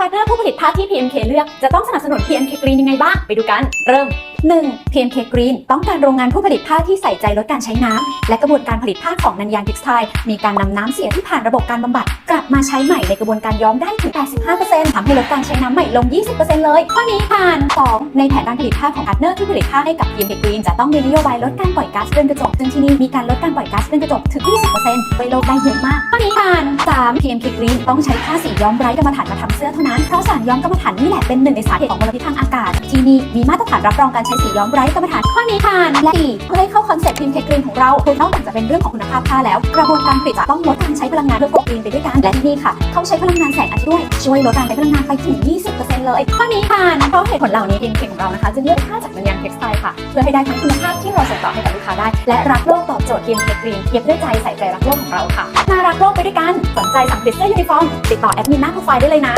พาร์ทเนอร์ผู้ผลิตผ้าที่ PMK เลือก จะต้องสนับสนุน PMK Green ยังไงบ้าง ไปดูกัน เริ่ม 1. PMK Green ต้องการโรงงานผู้ผลิตผ้าที่ใส่ใจลดการใช้น้ำ และกระบวนการผลิตผ้าของนันยางเท็กซ์ไทมีการนำน้ำเสียที่ผ่านระบบการบำบัด กลับมาใช้ใหม่ในกระบวนการย้อมได้ถึง 85%ทำให้ลดการใช้น้ำใหม่ลง 20%เลย ข้อนี้ผ่าน 2. ในแผนการผลิตผ้าของพาร์ทเนอร์ที่ผลิตผ้าให้กับ PMK Green จะต้องมีนโยบายลดการปล่อยก๊าซเรือนกระจกซึ่งที่นี่มีการลดการปล่อยก๊าซเรือนกระจกถึง 20%ไปโลกได้เยอะมากข้อนี้าน 3. PMK Green ต้องใช้ผ้าสีย้อมไร้กรรมฐานมาทำเสื้อเท่านั้น เพราะสารย้อมกรรมฐานนี่แหละเป็นหนึ่งในสาเหตุของมลพิษทางอากาศ ที่นี่มีมาตรฐานรับรองการใช้สีย้อมไร้กรรมฐานข้อนี้ผ่านและ 4. เพื่อให้เข้าคอนเซ็ปต์ PMK Green ของเราคุณนอกจากจะเป็นเรื่องของคุณภาพผ้าแล้ว กระบวนการผลิตจะต้องลดการใช้พลังงานเพื่อกบกรีนไปด้วยกันและที่นี่ค่ะ เขาใช้พลังงานแสงอาทิตย์ด้วยช่วยลดการใช้พลังงานไปถึง 20%เลยข้อนี้ผ่านเพราะเหตุผลเหล่านี้ PMK ของเรานะคะจึงเลือกผ้าจากนันยางเท็กซ์ไทค่ะ เพื่อให้ได้ทั้งคุณภาพที่เราส่งต่อให้กับลูกค้าได้ และรักโลก โจทย์ PMK Green เย็บด้วยใจใส่ใจรักโลกของเราค่ะ มารักโลกไปด้วยกันสนใจสั่งผลิตเสื้อยูนิฟอร์ม ติดต่อแอดมินหน้าโปรไฟล์ได้เลยนะ